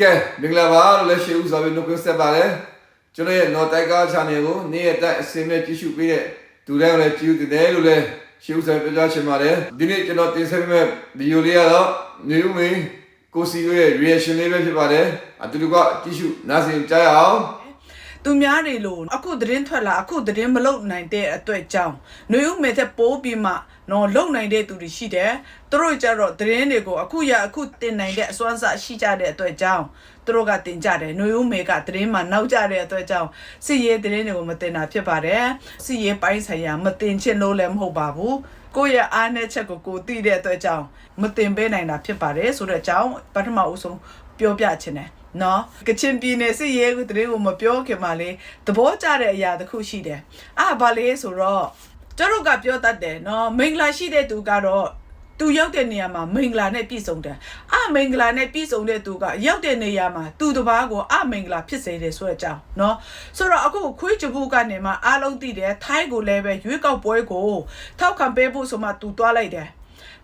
ကဲမင်္ဂလာပါလို့လည်းရှေ့ဦးစွာပြီးနှုတ်ခွန်းဆက်ပါတယ်ကျွန်တော်ရဲ့ North Tiger Channel ကိုနေ့ရက်တိုင်းအစီအမံကြည့်ရှုပေးတဲ့သူတိုင်းကိုလည်းကြည့်ဦးတယ်လို့လည်းရှေ့ဦးစွာပြောကြားချင်ပါတယ်ဒီနေ့ကျွန်တော်တင်ဆက်ပေးမယ့်ဗီဒီယိုလေးကတော့နေဦးမင်းကိုစီတို့ရဲ့ reaction လေးပဲဖြစ်ပါတယ်အတူတူကကြည့်ရှုနားဆင်ကြရအောင်သူများတွေလို့အခုသတင်းထွက်လာအခုသတင်းမလုံနိုင်တဲ့အတွက်ကြောင့်နှွေဦးမဲတဲ့ပိုးပြီးမှ နော်လုံနိုင်တဲ့သူတွေရှိတယ်သူတို့ကြတော့သတင်းတွေကိုအခုရအခုတင်နိုင်တဲ့အစွမ်းစားရှိကြတဲ့အတွက်ကြောင့်သူတို့ကတင်ကြတယ်နှွေဦးမဲကသတင်းမှနောက်ကြတဲ့အတွက်ကြောင့်စစ်ရေးသတင်းတွေကိုမတင်တာဖြစ်ပါတယ်စစ်ရေးပိုင်းဆိုင်ရာမတင်ချင်လို့လည်းမဟုတ်ပါဘူးကိုယ့်ရဲ့အားနည်းချက်ကိုကိုသိတဲ့အတွက်ကြောင့်မတင်ပေးနိုင်တာဖြစ်ပါတယ်ဆိုတော့အကြောင်းပထမအဦးဆုံးပြောပြချင်တယ်နော်ကချင်ပြည်နယ်စစ်ရေးကိုတရေကိုမပြောခင်မှာလေသဘောကျတဲ့အရာတစ်ခုရှိတယ်အာဘာလေဆိုတော့ ကျတို့ကပြောတတ်တယ်နော်မင်္ဂလာရှိတဲ့သူကတော့သူရောက်တဲ့နေရာမှာမင်္ဂလာနဲ့ပြည့်စုံတယ်အမင်္ဂလာနဲ့ပြည့်စုံတဲ့သူကရောက်တဲ့နေရာမှာသူတစ်ပါးကိုအမင်္ဂလာဖြစ်စေတယ်ဆိုတဲ့အကြောင်းเนาะဆိုတော့အခုခွေးချဘူးကနေမှအားလုံးသိတယ်ထိုင်းကိုလည်းပဲရွေးကောက်ပွဲကိုထောက်ခံပေးဖို့ဆိုမှသူသွားလိုက်တယ်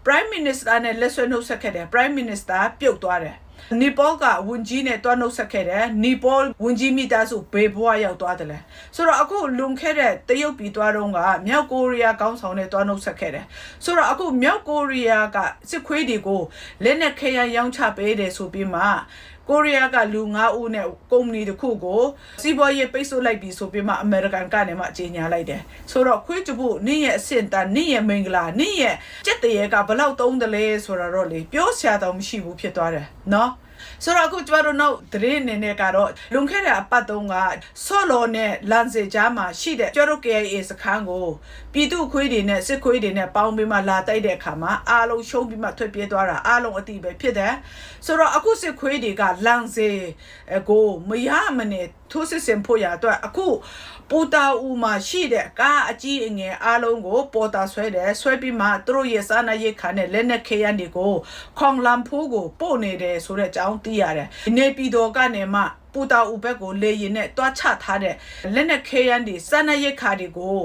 Prime Minister နဲ့လက်ဆွဲနှုတ်ဆက်ခဲ့တယ် Prime Minister ပြုတ်သွားတယ် နီပေါကဝန်ကြီးနဲ့တွားနှုတ်ဆက်ခဲ့တယ်နီပေါဝန်ကြီးမိသားစုဘေဘွားရောက်သွားတယ်လေဆိုတော့အခုလွန်ခဲ့တဲ့တရုတ်ပြည်သွားတော့ကမြောက်ကိုရီးယားကောင်းဆောင်နဲ့တွားနှုတ်ဆက်ခဲ့တယ်ဆိုတော့အခုမြောက်ကိုရီးယားကစစ်ခွေးတွေကိုလက်နဲ့ခဲရန်ရောင်းချပေးတယ်ဆိုပြီးမှ ကိုရီးယားကလူ9ဦးနဲ့ကုမ္ပဏီတစ်ခုကိုစီးပွားရေးပိတ်ဆို့လိုက်ပြီဆိုပြီးမှအမေရိကန်ကနေမှကြေညာလိုက်တယ်ဆိုတော့ခွေးချဖို့နင့်ရဲ့အဆင့်တန်းနင့်ရဲ့မင်္ဂလာနင့်ရဲ့စက်တရေကဘယ်လောက်သုံးတယ်လဲဆိုတော့လေပြောစရာတော့မရှိဘူးဖြစ်သွားတယ်နော် ဆိုတော့အခုကျမတို့နောက်သတင်းအနေနဲ့ကတော့လွန်ခဲ့တဲ့အပတ်တုန်းကဆော့လော်နဲ့လန်စေကြားမှာရှိတဲ့ကျမတို့ KIA စခန်းကိုပြည်သူခွေးတွေနဲ့စစ်ခွေးတွေနဲ့ပေါင်းပြီးမှလာတိုက်တဲ့အခါမှာအားလုံးရှုံးပြီးမှထွက်ပြေးသွားတာအားလုံးအတိပဲဖြစ်တယ်ဆိုတော့အခုစစ်ခွေးတွေကလန်စေကိုမရမနဲ့ထိုးစစ်ဆင်ဖို့ရအတွက်အခုပူတာဦးမှာရှိတဲ့ကားအကြီးအငယ်အားလုံးကိုပေါ်တာဆွဲတယ်ဆွဲပြီးမှသူတို့ရဲ့စားနပ်ရိက္ခာနဲ့လက်နက်ခဲယမ်းတွေကိုခေါင်လန်ဖိုးကိုပို့နေတယ်ဆိုတဲ့အကြောင်းသိရတယ်။နေပြည်တော်ကနေမှပူတာဦးဘက်ကိုလေရင်နဲ့တွားချထားတဲ့လက်နက်ခဲယမ်းတွေစားနပ်ရိက္ခာတွေကို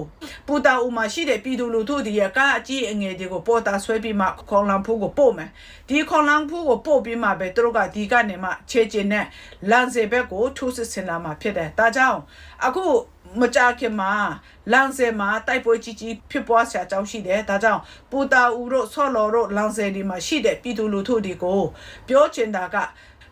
ပူတာဦးမှာရှိတဲ့ပြည်သူလူထုတွေရဲ့ကားအကြီးအငယ်တွေကိုပေါ်တာဆွဲပြီးမှခေါင်လန်ဖိုးကိုပို့မယ်။ဒီခေါင်လန်ဖိုးကိုပို့ပြီးမှပဲသူတို့ကဒီကနေမှခြေကျင်နဲ့လန်စေဘက်ကိုထိုးစစ်ဆင်လာမှာဖြစ်တယ်။ဒါကြောင့်အခု မကြခင်မှာလန်ဆယ်မှာတိုက်ပွဲကြီးကြီးဖြစ်ပွားဆရာကြောင်းရှိတယ်ဒါကြောင့်ပူတာဦးတို့ဆော့လော်တို့လန်ဆယ်ဒီမှာရှိတဲ့ပြည်သူလူထုတွေကိုပြောချင်တာက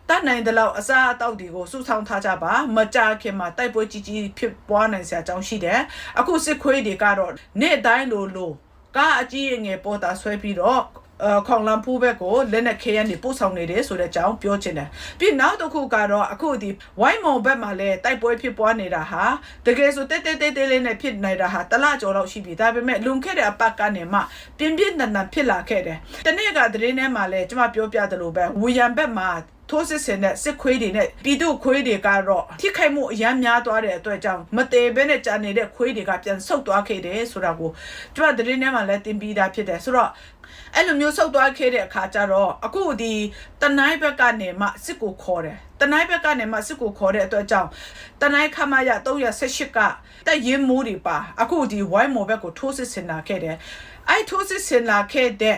တတ်နိုင်တဲ့လောက်အစားအသောက်တွေကိုစုဆောင်းထားကြပါမကြခင်မှာတိုက်ပွဲကြီးကြီးဖြစ်ပွားနိုင်ဆရာကြောင်းရှိတယ်အခုစစ်ခွေးတွေကတော့နေ့တိုင်းလိုလိုကားအကြီးအငယ်ပေါ်တာဆွဲပြီးတော့အ ခေါင်လန်ဖူးဘက်ကိုလက်နဲ့ခဲရန်နေပို့ဆောင်နေတယ်ဆိုတဲ့အကြောင်းပြောချင်တယ်ပြီးနောက်တစ်ခုကတော့အခုဒီဝိုင်းမော်ဘက်မှာလည်းတိုက်ပွဲဖြစ်ပွားနေတာဟာတကယ်ဆိုတဲတဲတဲတဲလေးနဲ့ဖြစ်နေတာဟာတလကျော်လောက်ရှိပြီဒါပေမဲ့လွန်ခဲ့တဲ့အပတ်ကနေမှပြင်းပြင်းထန်ထန်ဖြစ်လာခဲ့တယ်တနေ့ကသတင်းထဲမှာလည်းကျွန်မပြောပြသလိုပဲဝီယံဘက်မှာ ထိုးစစ်ဆင်တဲ့စစ်ခွေးတွေနဲ့ပြည်သူခွေးတွေကတော့ထိခိုက်မှုအများများသွားတဲ့အတွက်ကြောင့်မတည်ဘဲနဲ့ကြာနေတဲ့ခွေးတွေကပြန်ဆုတ်သွားခဲ့တယ်ဆိုတာကိုကျွန်မသတင်းထဲမှာလည်းတင်ပြီးသားဖြစ်တယ်ဆိုတော့အဲ့လိုမျိုးဆုတ်သွားခဲ့တဲ့အခါကျတော့အခုဒီတနိုင်းဘက်ကနေမှစစ်ကိုခေါ်တယ်တနိုင်းဘက်ကနေမှစစ်ကိုခေါ်တဲ့အတွက်ကြောင့်တနိုင်းခမရ318ကတက်ရင်မိုးတွေပါအခုဒီဝိုင်းမော်ဘက်ကိုထိုးစစ်ဆင်လာခဲ့တယ်အဲ့ထိုးစစ်ဆင်လာခဲ့တဲ့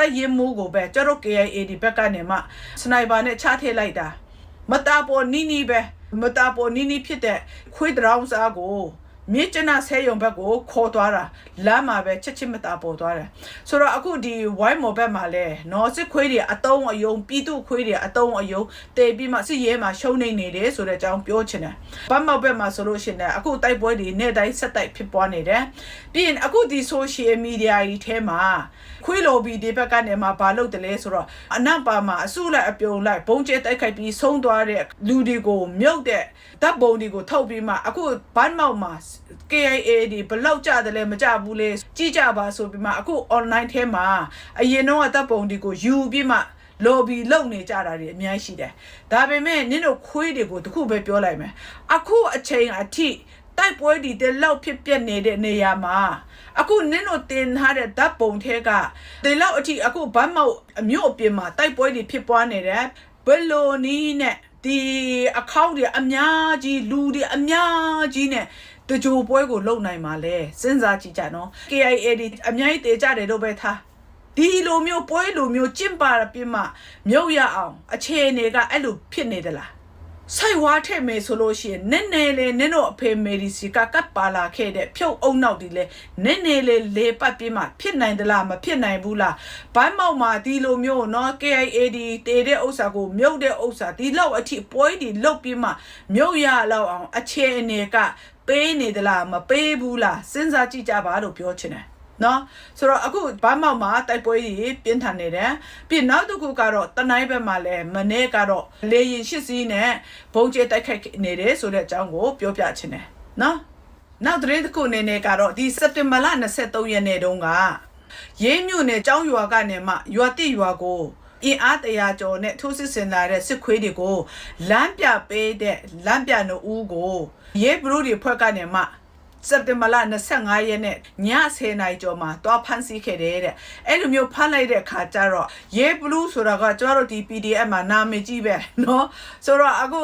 တက်ရင်မိုးကိုပဲကျတော့ KIA ဒီဘက်ကနေမှစနိုက်ပါနဲ့ချထည့်လိုက်တာမတာပေါ်နီးနီးပဲမတာပေါ်နီးနီးဖြစ်တဲ့ခွေးတရောင်းစားကို မြေကျနာဆဲယုံဘက်ကိုခေါ်သွားတာလမ်းမှာပဲချက်ချင်းမတာပေါ်သွားတယ်ဆိုတော့အခုဒီဝိုင်းမော်ဘက်မှာလဲနော်စစ်ခွေးတွေအတုံးအယုံပြည်သူခွေးတွေအတုံးအယုံတေပြီးမှစစ်ရဲမှာရှုံးနေနေတယ်ဆိုတဲ့အကြောင်းပြောချင်တယ်ဘတ်မောက်ဘက်မှာဆိုလို့ရှိရင်အခုတိုက်ပွဲတွေနေ့တိုင်းဆက်တိုက်ဖြစ်ပွားနေတယ်ပြီးရင်အခုဒီ social media ကြီးထဲမှာခွေးလိုဘီဒီဘက်ကနေမှဘာလုပ်တယ်လဲဆိုတော့အနောက်ပါမှာအစုလိုက်အပြုံလိုက်ဘုံကျဲတိုက်ခိုက်ပြီးဆုံးသွားတဲ့လူတွေကိုမြုပ်တဲ့ဓာတ်ပုံတွေကိုထုတ်ပြီးမှအခုဘတ်မောက်မှာ KIA ဒီဘလောက်ကြတယ်လဲမကြဘူးလေကြည့်ကြပါဆိုပြီးမှအခု online ထဲမှာအရင်တော့တပ်ပုံတွေကိုယူပြီးမှ lobby လုပ်နေကြတာတွေအများကြီးရှိတယ်။ဒါပေမဲ့နင်တို့ခွေးတွေကိုတခုပဲပြောလိုက်မယ်။အခုအချိန်အထိတိုက်ပွဲဒီတဲ့လောက်ဖြစ်ပြနေတဲ့နေရာမှာအခုနင်တို့တင်ထားတဲ့ဓာတ်ပုံထဲကဒီလောက်အထိအခုဘတ်မောက်အမျိုးအပြင်မှာတိုက်ပွဲတွေဖြစ်ပွားနေတယ်ဘယ်လိုနီးနဲ့ဒီအကောင့်တွေအများကြီးလူတွေအများကြီးနဲ့ တကြိုပွဲကိုလုံနိုင်မှာလဲစဉ်းစားကြည့်ကြနော် KIA ဒီအများကြီးတေကြတယ်လို့ပဲထား ဒီလိုမျိုးပွဲလိုမျိုးကျင့်ပါပြမှမြုပ်ရအောင်အခြေအနေကအဲ့လိုဖြစ်နေသလားဆိုင်ဝါထည့်မယ်ဆိုလို့ရှိရင်နည်းနည်းလေးနင်းတို့အဖေမေဒီစီကကပ်ပါလာခဲ့တဲ့ဖြုတ်အုံနောက်ဒီလေနည်းနည်းလေးလေပတ်ပြမှဖြစ်နိုင်သလားမဖြစ်နိုင်ဘူးလားဘိုင်းမောက်မှာဒီလိုမျိုးเนาะ KIAD တေတဲ့ဥစ္စာကိုမြုပ်တဲ့ဥစ္စာဒီလောက်အထိပွဲဒီလုတ်ပြမှမြုပ်ရလောက်အောင်အခြေအနေက ပေးနေသလားမပေးဘူးလားစဉ်းစားကြည့်ကြပါလို့ပြောချင်တယ်နော်ဆိုတော့အခုဘာမောက်မှာတိုက်ပွဲကြီးပြင်းထန်နေတယ်ပြီးနောက်တစ်ခုကတော့တနိုင်းဘက်မှာလည်းမနေ့ကတော့လေရင်ရှစ်စီးနဲ့ဘုံကျဲတိုက်ခိုက်နေတယ်ဆိုတဲ့အကြောင်းကိုပြောပြချင်တယ်နော်နောက်သတင်းတစ်ခုအနေနဲ့ကတော့ဒီစက်တင်ဘာလ23ရက်နေ့တုန်းကရေးမြို့နယ်ကျောင်းရွာကနေမှရွာတိရွာကိုအင်အားတရာကျော်နဲ့ထိုးစစ်ဆင်လာတဲ့စစ်ခွေးတွေကိုလမ်းပြပေးတဲ့လမ်းပြနှုတ်ဦးကို ရေးဘလူးတွေဖွဲ့ကနေမှ စက်တင်ဘာလ25ရက်နေ့ည10:00နာရီကျော်မှာတွားဖမ်းဆီးခဲ့တယ်တဲ့အဲ့လိုမျိုးဖမ်းလိုက်တဲ့ခါကျတော့ရေဘလူးဆိုတာကကျမတို့ဒီ PDF မှာနာမည်ကြီးပဲเนาะဆိုတော့အခု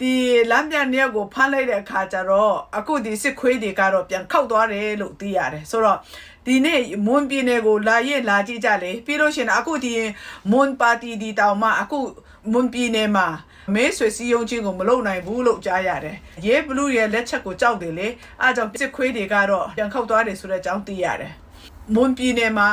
ဒီလမ်းပြန်ရက်ကိုဖမ်းလိုက်တဲ့ခါကျတော့အခုဒီစစ်ခွေးတွေကတော့ပြန်ခောက်သွားတယ်လို့သိရတယ်ဆိုတော့ဒီနေ့မွန်ပြည်နယ်ကိုလာရင်လာကြည့်ကြလေပြီးလို့ရှရင်အခုဒီမွန်ပါတီဒီတောင်မှအခု မွန်ပြည်နယ်မှာမဲဆွေစည်းရုံးခြင်းကိုမလုပ်နိုင်ဘူးလို့ကြားရတယ်။ရဲဘလူးရဲ့လက်ချက်ကိုကြောက်တယ်လေ။အားကြောင့်စစ်ခွေးတွေကတော့ပြန်ခောက်သွားတယ်ဆိုတဲ့အကြောင်းသိရတယ်။မွန်ပြည်နယ်မှာ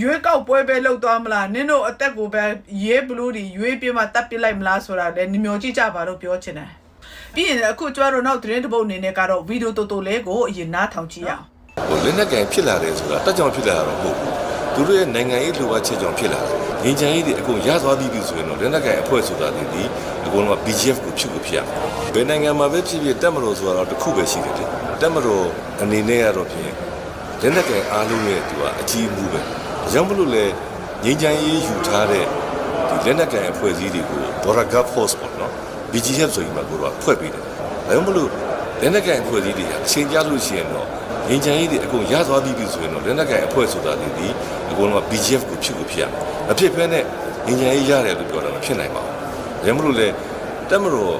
ရွေးကောက်ပွဲပဲလုပ်သွားမလားနင်တို့အသက်ကိုပဲရဲဘလူးတွေရွေးပြမှတတ်ပစ်လိုက်မလားဆိုတာလည်းညမျောကြည့်ကြပါလို့ပြောချင်တယ်။ပြီးရင်အခုကျွားတို့နောက်သတင်းတစ်ပုဒ်အနေနဲ့ကတော့ဗီဒီယိုတိုတိုလေးကိုအရင်နားထောင်ကြည့်ရအောင်ဟိုလက်နက်ကင်ဖြစ်လာတယ်ဆိုတာတက်ကြောင်ဖြစ်လာတာတော့မဟုတ်ဘူးသူတို့ရဲ့နိုင်ငံရေးလိုအပ်ချက်ကြောင့်ဖြစ်လာတယ် ငင်းချမ်းရေးတွေအကုန်ရသွားပြီးပြီဆိုရင်တော့လက်နက်ကင်အဖွဲ့ဆိုတာတွေဒီအကုန်လုံးက BGF ကိုဖြစ်ကိုဖြစ်ရမယ်ဘယ်နိုင်ငံမှာပဲဖြစ်ဖြစ်တက်မလို့ဆိုတာတော့တစ်ခုပဲရှိတယ်လေတက်မလို့အနေနဲ့ကတော့ဖြင့်လက်နက်ကင်အားလုံးရဲ့သူကအကြီးအမှုပဲဒါကြောင့်မလို့လေငင်းချမ်းရေးယူထားတဲ့ဒီလက်နက်ကင်အဖွဲ့အစည်းတွေကို Border Guard Force ပေါ့နော် BGF ဆိုပြီးမှကိုတော့ဖွဲ့ပေးတယ်ဒါကြောင့်မလို့လက်နက်ကင်အဖွဲ့အစည်းတွေကအချိန်ကြာလို့ရှိရင်တော့ ငင်းချမ်းရေးတွေအကုန်ရသွားပြီးပြီဆိုရင်တော့လက်နက်ကင်အဖွဲ့ဆိုတာတွေဒီအကုန်လုံးက BGF ကိုဖြစ်ကိုဖြစ်ရမယ်မဖြစ်ဘဲနဲ့ငင်းချမ်းရေးရတယ်လို့ပြောတာမဖြစ်နိုင်ပါဘူးဒါကြောင့်မလို့လေတက်မတော်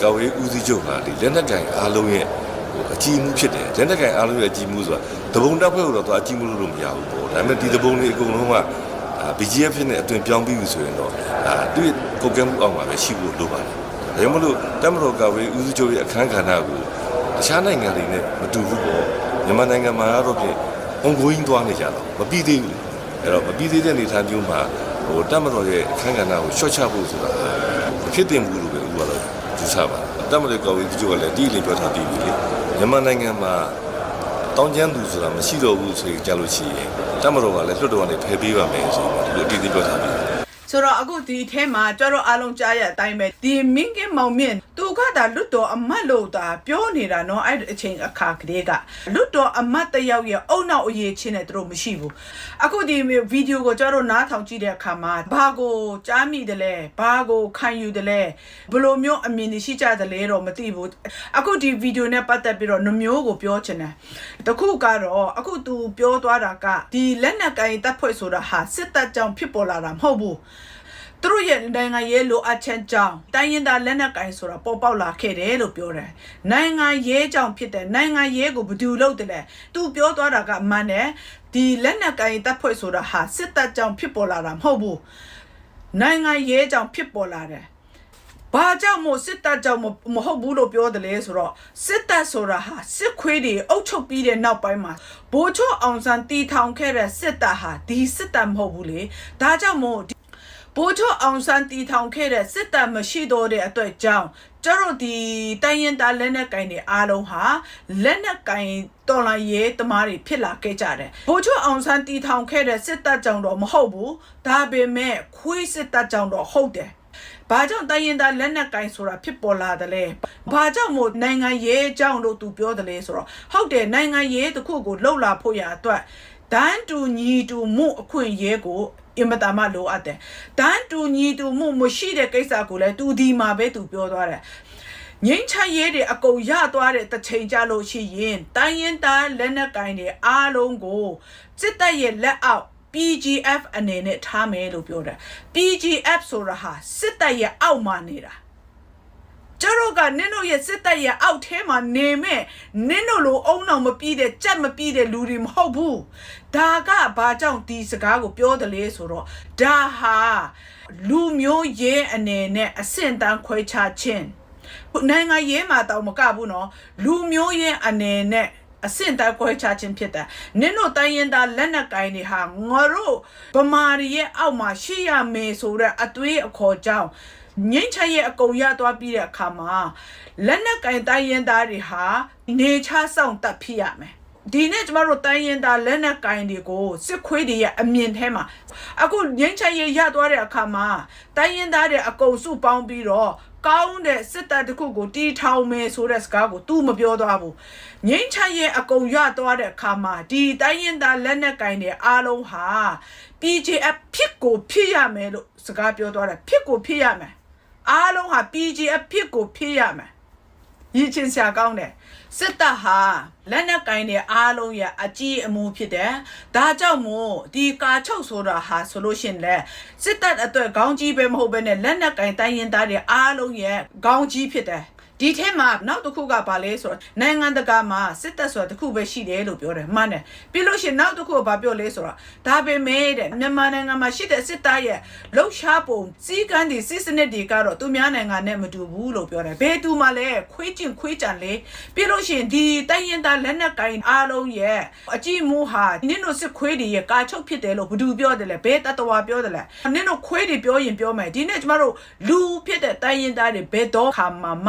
ကာဝေးဦးစီးချုပ်ဟာဒီလက်နက်ကင်အားလုံးရဲ့ဟိုအကြီးမှုဖြစ်တယ်လက်နက်ကင်အားလုံးရဲ့အကြီးမှုဆိုတာတဘုံတက်ဖွဲ့တော့သူအကြီးမှုလို့မရဘူးပေါ့ဒါပေမဲ့ဒီတဘုံတွေအကုန်လုံးကအာ BGF ဖြစ်နေအသွင်ပြောင်းပြီးပြီဆိုရင်တော့အာသူ့ရဲ့ကိုယ်ကဲမှုအောင်မှာပဲရှိဖို့လိုပါတယ်။ဒါကြောင့်မလို့တက်မတော်ကဝေးဦးစီးချုပ်ရဲ့အခန်းကဏ္ဍကိုတခြားနိုင်ငံတွေနဲ့မတူဘူးပေါ့။ မြန်မာနိုင်ငံမှာကတော့ဖြင့် ongoing သွားနေကြတော့မပြီးသေးဘူး။အဲ့တော့မပြီးသေးတဲ့အနေအထားမျိုးမှာဟိုတက်မတော်ရဲ့အခန်းကဏ္ဍကိုရှော့ချဖို့ဆိုတာမဖြစ်တင်ဘူးလို့ပဲဦးကတော့ယူဆပါတယ်။တက်မတော်ကဝေးဦးစီးချုပ်ကလည်းဒီလေးပြောထားပြီးပြီလေ။မြန်မာနိုင်ငံမှာတောင်းကျမ်းသူဆိုတာမရှိတော့ဘူးဆိုရင်ကြားလို့ရှိရင်တက်မတော်ကလည်းလွတ်တော်ကနေဖယ်ပေးပါမယ်ဆိုတော့ဒီလိုအတိအကျပြောထားပြီးဆိုတော့အခုဒီအဲမှာကျတော့အားလုံးကြားရတဲ့အတိုင်းပဲဒီမင်းကင်းမောင်မြင့်သူကဒါလွတ်တော်အမတ်လို့ဒါပြောနေတာနော်အဲ့ဒီအချိန်အခါကလေးကလွတ်တော်အမတ်တယောက်ရဲ့အုံနောက်အရေးချင်းနဲ့သူတို့မရှိဘူးအခုဒီဗီဒီယိုကိုကျတော့နားထောင်ကြည့်တဲ့အခါမှာဘာကိုကြားမိတယ်လဲဘာကိုခံယူတယ်လဲဘယ်လိုမျိုးအမြင်တွေရှိကြတယ်လဲတော့မသိဘူးအခုဒီဗီဒီယိုနဲ့ပတ်သက်ပြီးတော့နှမျိုးကိုပြောချင်တယ်တခုကတော့အခုသူပြောသွားတာကဒီလက်နက်ကင်တပ်ဖွဲ့ဆိုတာဟာစစ်တပ်ကြောင့်ဖြစ်ပေါ်လာတာမဟုတ်ဘူး သူတို့ရဲ့နိုင်ငံရေးလိုအပ်ချက်ကြောင့်တိုင်းရင်းသားလက်နက်ကင်ဆိုတာပေါ်ပေါက်လာခဲ့တယ်လို့ပြောတယ်။နိုင်ငံရေးကြောင့်ဖြစ်တယ်နိုင်ငံရေးကိုဘယ်သူလုပ်တယ်လဲ။ तू ပြောသွားတာကအမှန်တယ်။ဒီလက်နက်ကင်တပ်ဖွဲ့ဆိုတာဟာစစ်တပ်ကြောင့်ဖြစ်ပေါ်လာတာမဟုတ်ဘူး။နိုင်ငံရေးကြောင့်ဖြစ်ပေါ်လာတယ်။ဘာကြောင့်မို့စစ်တပ်ကြောင့်မမဟုတ်ဘူးလို့ပြောတယ်လဲဆိုတော့စစ်တပ်ဆိုတာဟာစစ်ခွေးတွေအုပ်ချုပ်ပြီးတဲ့နောက်ပိုင်းမှာဘိုးချိုအောင်ဆန်းတီထောင်ခဲ့တဲ့စစ်တပ်ဟာဒီစစ်တပ်မဟုတ်ဘူးလေဒါကြောင့်မို့ ဘိုးချုပ်အောင်ဆန်းတီထောင်ခဲ့တဲ့စစ်တပ်မရှိတော့တဲ့အတွက်ကြောင့်ကျတို့ဒီတိုင်းရင်သားလက်နက်ကင်တွေအားလုံးဟာလက်နက်ကင်တော်လိုင်းရဲတမားတွေဖြစ်လာခဲ့ကြတယ်ဘိုးချုပ်အောင်ဆန်းတီထောင်ခဲ့တဲ့စစ်တပ်ကြောင့်တော့မဟုတ်ဘူးဒါပေမဲ့ခွေးစစ်တပ်ကြောင့်တော့ဟုတ်တယ်ဘာကြောင့်တိုင်းရင်သားလက်နက်ကင်ဆိုတာဖြစ်ပေါ်လာတယ်လဲဘာကြောင့်မို့နိုင်ငံရေးကြောင့်လို့သူပြောတယ်လဲဆိုတော့ဟုတ်တယ်နိုင်ငံရေးတစ်ခုကိုလှုပ်လာဖို့ရအတွက် ဒန်းတူညီတူမှုအခွင့်အရေးကိုအင်မတန်မှလိုအပ်တယ်။ဒန်းတူညီတူမှုမရှိတဲ့ကိစ္စကိုလည်းသူဒီမှာပဲသူပြောသွားတယ်။ငိမ့်ချရဲတွေအကုန်ရသွားတဲ့တစ်ချိန်ကြလို့ရှိရင်တိုင်းရင်သားလက်နက်ကင်တွေအားလုံးကိုစစ်တပ်ရဲ့လက်အောက် PGF အနေနဲ့ထားမယ်လို့ပြောတယ်။ PGF ဆိုတာဟာစစ်တပ်ရဲ့အောက်မှာနေတာ။ ကျတို့ကနင်းတို့ရဲ့စစ်တပ်ရဲ့အောက်ထဲမှာနေမဲ့နင်းတို့လိုအုံအောင်မပြီးတဲ့ကြက်မပြီးတဲ့လူတွေမဟုတ်ဘူးဒါကဘာကြောင့်ဒီစကားကိုပြောတယ်လဲဆိုတော့ဒါဟာလူမျိုးရေးအနေနဲ့အဆင့်တန်းခွဲခြားခြင်းနိုင်ငံရေးမှာတောင်မကဘူးနော်လူမျိုးရေးအနေနဲ့အဆင့်တန်းခွဲခြားခြင်းဖြစ်တာနင်းတို့တိုင်းရင်သားလက်နက်ကင်တွေဟာငါတို့ဗမာတွေရဲ့အောက်မှာရှိရမယ်ဆိုတဲ့အသွေးအခေါ်ကြောင့် ငိမ့်ချရဲ့အကုန်ရသွားပြီးတဲ့အခါမှာလက်နက်ကင်တိုင်းရင်သားတွေဟာနေချဆောင်တက်ဖြစ်ရမယ်ဒီနေ့ကျမတို့တိုင်းရင်သားလက်နက်ကင်တွေကိုစစ်ခွေးတွေရဲ့အမြင်ထဲမှာအခုငိမ့်ချရဲ့ရသွားတဲ့အခါမှာတိုင်းရင်သားတွေအကုန်စုပေါင်းပြီးတော့ကောင်းတဲ့စစ်တပ်တစ်ခုကိုတီထောင်မယ်ဆိုတဲ့စကားကို तू မပြောသွားဘူးငိမ့်ချရဲ့အကုန်ရသွားတဲ့အခါမှာဒီတိုင်းရင်သားလက်နက်ကင်တွေအားလုံးဟာ PJF ဖြစ်ကိုဖြစ်ရမယ်လို့စကားပြောသွားတယ်ဖြစ်ကိုဖြစ်ရမယ် အားလုံးဟာ PGF ဖြစ်ကိုဖြစ်ရမယ်ရည်ချင်းစရာကောင်းတယ်စစ်တပ်ဟာလက်နက်ကင်တဲ့အားလုံးရဲ့အကြီးအမှုဖြစ်တယ်ဒါကြောင့်မို့ဒီကာချုပ်ဆိုတာဟာဆိုလို့ရှရင်လေစစ်တပ်အတွက်ခေါင်းကြီးပဲမဟုတ်ဘဲနဲ့လက်နက်ကင်တိုင်းရင်သားတွေအားလုံးရဲ့ခေါင်းကြီးဖြစ်တယ် ဒီထဲမှာနောက်တစ်ခုကဘာလဲဆိုတော့နိုင်ငံတကာမှာစစ်တပ်ဆိုတာတစ်ခုပဲရှိတယ်လို့ပြောတယ်မှန်တယ်ပြီးလို့ရှိရင်နောက်တစ်ခုကဘာပြောလဲဆိုတော့ဒါပေမဲ့တဲ့မြန်မာနိုင်ငံမှာရှိတဲ့စစ်တပ်ရဲ့လှုပ်ရှားပုံစီကန်းတွေစစ်စနစ်တွေကတော့သူများနိုင်ငံနဲ့မတူဘူးလို့ပြောတယ်ဘယ်သူမှလည်းခွေးကျင်ခွေးကြံလေပြီးလို့ရှိရင်ဒီတိုင်းရင်သားလက်နက်ကိုင်အားလုံးရဲ့အကြည့်မူဟာနင်းတို့စစ်ခွေးတွေရဲ့ကာချုပ်ဖြစ်တယ်လို့ဘယ်သူပြောတယ်လဲဘယ်တတဝါပြောတယ်လဲနင်းတို့ခွေးတွေပြောရင်ပြောမယ်ဒီနေ့ကျမတို့လူဖြစ်တဲ့တိုင်းရင်သားတွေဘယ်တော့ခါမှမ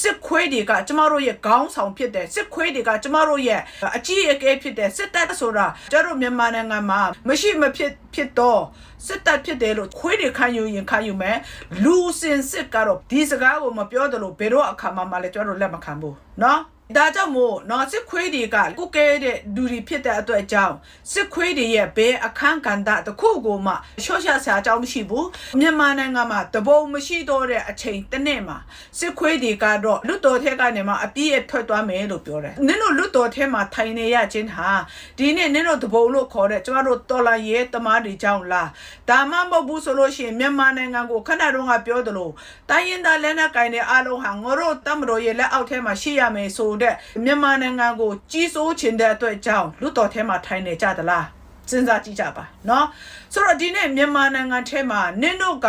စစ်ခွေးတွေကကျမတို့ရဲ့ခေါင်းဆောင်ဖြစ်တဲ့စစ်ခွေးတွေကကျမတို့ရဲ့အကြီးအကဲဖြစ်တဲ့စစ်တပ်ဆိုတာကျတို့မြန်မာနိုင်ငံမှာမရှိမဖြစ်ဖြစ်တော့စစ်တပ်ဖြစ်တယ်လို့ခွေးတွေခံယူရင်ခံယူမယ်လူစင်စစ်ကတော့ဒီစကားကိုမပြောတယ်လို့ဘယ်တော့အခါမှမလဲကျတို့လက်မခံဘူးเนาะ ဒါကြောင့်မို့နော်စစ်ခွေးတွေကကုကဲတဲ့လူတွေဖြစ်တဲ့အတွက်ကြောင့်စစ်ခွေးတွေရဲ့ဘယ်အခန်းကဏ္ဍတစ်ခုကိုမှရှော့ရှဆရာအကြောင်းမရှိဘူးမြန်မာနိုင်ငံမှာတဘုံမရှိတော့တဲ့အချိန်တစ်နေ့မှာစစ်ခွေးတွေကတော့လွတ်တော်ထဲကနေမှအပြည့်အထွက်သွားမယ်လို့ပြောတယ်နင်တို့လွတ်တော်ထဲမှာထိုင်နေရခြင်းဟာဒီနေ့နင်တို့တဘုံလို့ခေါ်တဲ့ကျမတို့တော်လာရဲတမားတွေကြောင့်လားဒါမှမဟုတ်ဘူးဆိုလို့ရှိရင်မြန်မာနိုင်ငံကိုခဏတုန်းကပြောသလိုတိုင်းရင်သားလက်နက်ကင်တဲ့အားလုံးဟာငါတို့တမတော်ရဲ့လက်အောက်ထဲမှာရှိရမယ်ဆိုတဲ့မြန်မာနိုင်ငံကိုကြီးစိုးခြင်းတဲ့အတွက်ကြောင့်လွတ်တော်ထဲမှာထိုင်နေကြသလား စဉ်းစားကြည့်ကြပါเนาะဆိုတော့ဒီနေ့မြန်မာနိုင်ငံထဲမှာနင်းတို့က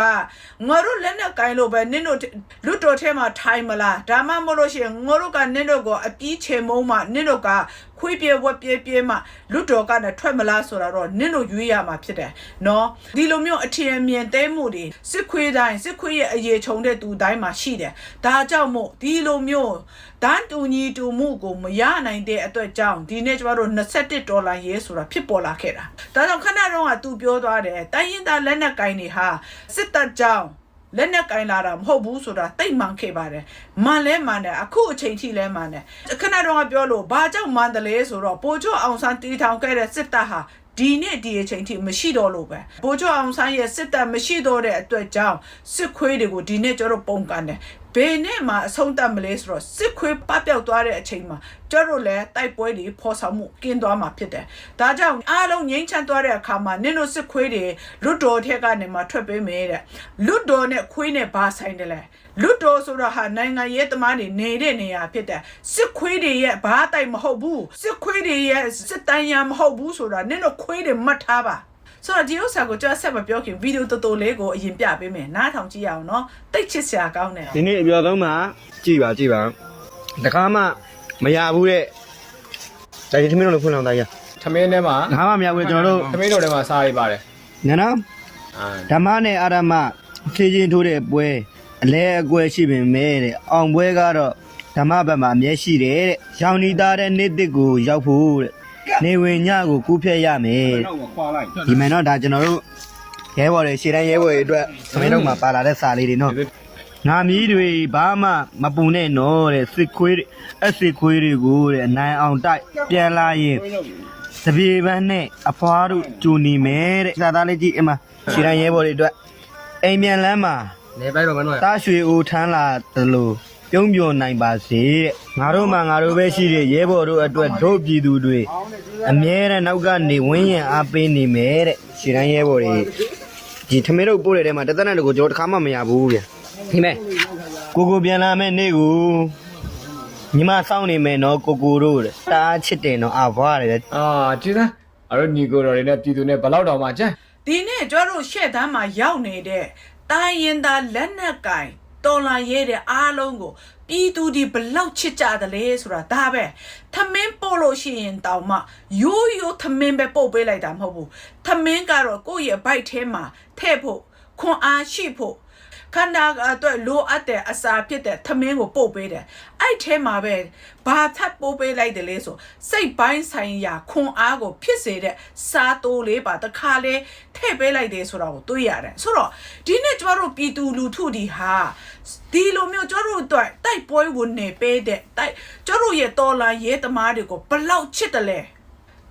ငါတို့လက်နဲ့ကင်လို့ပဲနင်းတို့လွတ်တော်ထဲမှာထိုင်မလားဒါမှမဟုတ်လို့ရှိရင်ငါတို့ကနင်းတို့ကိုအပြီးချေမုံးမှနင်းတို့က ခွေးပြဲဝက်ပြဲပြဲမှလွတ်တော်ကနေထွက်မလားဆိုတာတော့နင့်တို့ရွေးရမှာဖြစ်တယ်နော်ဒီလိုမျိုးအထင်အမြင်တဲမှုတွေစစ်ခွေးတိုင်းစစ်ခွေးရဲ့အရေးခြုံတဲ့သူတိုင်းမှာရှိတယ်ဒါကြောင့်မို့ဒီလိုမျိုးတန်းတူညီတူမှုကိုမရနိုင်တဲ့အတွက်ကြောင့်ဒီနေ့ကျမတို့21ဒေါ်လာရေးဆိုတာဖြစ်ပေါ်လာခဲ့တာဒါကြောင့်ခဏတော့ကသူပြောသွားတယ်တိုင်းရင်းသားလက်နက်ကင်တွေဟာစစ်တပ်ကြောင့် လက်နက်ကင်လာတာမဟုတ်ဘူးဆိုတာတိတ်မှန်ခဲ့ပါတယ်။မှန်လဲမှန်တယ်အခုအချိန်ထိလဲမှန်တယ်။ခဏတော့ကပြောလို့ဘာကြောင့်မှန်တယ်လဲဆိုတော့ပိုချိုအောင်ဆန်းတီထောင်ခဲ့တဲ့စစ်တပ်ဟာ ဒီနေ့ဒီအချိန်ထိမရှိတော့လို့ပဲ။ပိုချိုအောင်ဆန်းရဲ့စစ်တပ်မရှိတော့တဲ့အတွက်ကြောင့်စစ်ခွေးတွေကိုဒီနေ့ကျတော့ပုံကန်တယ်။ဘယ်နဲ့မှအဆုံးသတ်မလဲဆိုတော့စစ်ခွေးပပျောက်သွားတဲ့အချိန်မှာကျတော့လည်းတိုက်ပွဲတွေဖော်ဆောင်မှုကင်းသွားမှာဖြစ်တယ်။ဒါကြောင့်အားလုံးငြိမ်းချမ်းသွားတဲ့အခါမှာနင်တို့စစ်ခွေးတွေလွတ်တော်ထက်ကနေမှထွက်ပေးမယ်တဲ့။လွတ်တော်နဲ့ခွေးနဲ့ဘာဆိုင်တယ်လဲ။ လွတ်တော်ဆိုတာဟာနိုင်ငံရေးသမားတွေနေတဲ့နေရာဖြစ်တယ်။စစ်ခွေးတွေရဲ့ဘာတိုက်မဟုတ်ဘူး။စစ်ခွေးတွေရဲ့စစ်တမ်းရမဟုတ်ဘူးဆိုတာနင်တို့ခွေးတွေမှတ်ထားပါ။ဆိုတော့ဒီဥစ္စာကိုကျွန်တော်ဆက်မပြောခင်ဗီဒီယိုတော်တော်လေးကိုအရင်ပြပေးမယ်နားထောင်ကြည့်ရအောင်နော်တိတ်ချစ်စရာကောင်းတယ်ဒီနေ့အပြောဆုံးမှာကြည်ပါကြည်ပါတခါမှမရဘူးတဲ့ဒါကြီးသမီးတို့လည်းဖွင့်လောင်သားရထမင်းထဲမှာတခါမှမရဘူးကျွန်တော်တို့ထမင်းတို့ထဲမှာစားရပါတယ်နော်အာဓမ္မနဲ့အာရမဖြည့်ချင်းထိုးတဲ့ပွဲ အလဲအကွဲရှိပင်မဲ့တဲ့အောင်ပွဲကတော့ဓမ္မဘက်မှာအမြဲရှိတယ်တဲ့ရောင်နီသားတဲ့နေ့တစ်ကိုရောက်ဖို့တဲ့နေဝင်ညကိုကူးဖြတ်ရမယ်တဲ့ဒီမှာတော့ဒါကျွန်တော်တို့ရဲဘော်တွေရှေ့တိုင်းရဲဘော်တွေအတွက်သမီးတို့မှာပါလာတဲ့စာလေးတွေနော်ငါမီးတွေဘာမှမပူနဲ့နော်တဲ့စစ်ခွေးတွေအစ်စစ်ခွေးတွေကိုတဲ့နိုင်အောင်တိုက်ပြန်လာရင်တပြေပန်းနဲ့အဖွားတို့ဂျူနေမယ်တဲ့စာသားလေးကြည့်အမခြေရန်ရဲဘော်တွေအတွက်အိမ်မြန်လမ်းမှာ နေပိုက်တော့မနှောရတားရွှေအိုထမ်းလာသလိုပြုံးပြွန်နိုင်ပါစေတဲ့ငါတို့မှငါတို့ပဲရှိတဲ့ရဲဘော်တို့အတွက်တို့ပြည်သူတွေအမြဲတမ်းနောက်ကနေဝင်းရင်အားပေးနေမယ်တဲ့ခြေရန်ရဲဘော်တွေဒီထမင်းတို့ပို့တဲ့ထဲမှာတသက်နဲ့တကူကျွန်တော်တစ်ခါမှမရဘူးဗျဒီမဲ့ကိုကိုပြန်လာမယ့်နေ့ကိုညီမစောင့်နေမယ်နော်ကိုကိုတို့တဲ့တအားချစ်တယ်နော်အဘွားတဲ့အာကြည်သားအတို့ညီကိုတော်တွေနဲ့ပြည်သူနဲ့ဘယ်လောက်တောင်မှကြမ်းဒီနေ့ကျွတ်တို့ရှေ့တန်းမှာရောက်နေတဲ့ တိုင်းရင်သားလက်နက်ကင်တော်လာရဲတဲ့အားလုံးကိုပြည်သူဒီဘလောက်ချစ်ကြတယ်လဲဆိုတာဒါပဲထမင်းပို့လို့ရှိရင်တောင်မှရိုးရိုးထမင်းပဲပို့ပေးလိုက်တာမဟုတ်ဘူးထမင်းကတော့ကိုယ့်ရဲ့ဘိုက်ထဲမှာထည့်ဖို့ခွန်အားရှိဖို့ ခန္ဓာအတွက်လိုအပ်တဲ့အစာဖြစ်တဲ့ထမင်းကိုပို့ပေးတယ်အဲ့ထဲမှာပဲဘာထပ်ပို့ပေးလိုက်တယ်လဲဆိုစိတ်ပိုင်းဆိုင်ရာခွန်အားကိုဖြစ်စေတဲ့စားတိုးလေးပါတခါလေထည့်ပေးလိုက်တယ်ဆိုတာကိုတွေးရတယ်ဆိုတော့ဒီနေ့ကျမတို့ပြည်သူလူထုဒီဟာဒီလိုမျိုးကျမတို့အတွက်တိုက်ပွဲဝင်နေပေးတဲ့တိုက်ကျမတို့ရဲ့တော်လာရဲသမားတွေကိုဘလောက်ချစ်တယ်လဲ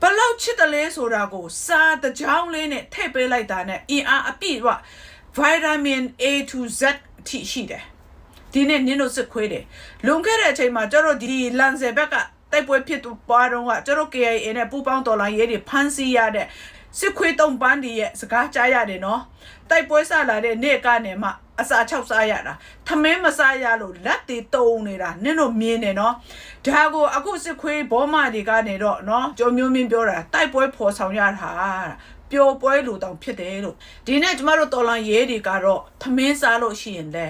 ဘလောက်ချစ်တယ်လဲဆိုတာကိုစာတစ်ကြောင်းလေးနဲ့ထည့်ပေးလိုက်တာနဲ့အင်အားအပြည့်က vitamin A to Z အထိရှိတယ်ဒီနေ့နင်းတို့စစ်ခွေးတယ်လွန်ခဲ့တဲ့အချိန်မှာကျတော့ဒီလန်ဆယ်ဘက်ကတိုက်ပွဲဖြစ်ပွားတော့ကကျတော့ KIA နဲ့ပူပေါင်းတော်လိုင်းရဲတွေဖမ်းဆီးရတဲ့စစ်ခွေးတုံပန်းဒီရဲ့စကားကြားရတယ်နော်တိုက်ပွဲဆလာတဲ့နေ့ကနေမှအစာ၆စားရတာထမင်းမစားရလို့လက်တွေတုံနေတာနင်းတို့မြင်နေနော်ဒါကိုအခုစစ်ခွေးဘောမတွေကနေတော့နော်ကြော်မျိုးမင်းပြောတာတိုက်ပွဲဖော်ဆောင်ရတာ ပျော်ပွဲလိုတောင်ဖြစ်တယ်လို့ဒီနေ့ကျမတို့တော်လန်ရဲတွေကတော့ထမင်းစားလို့ရှိရင်လဲ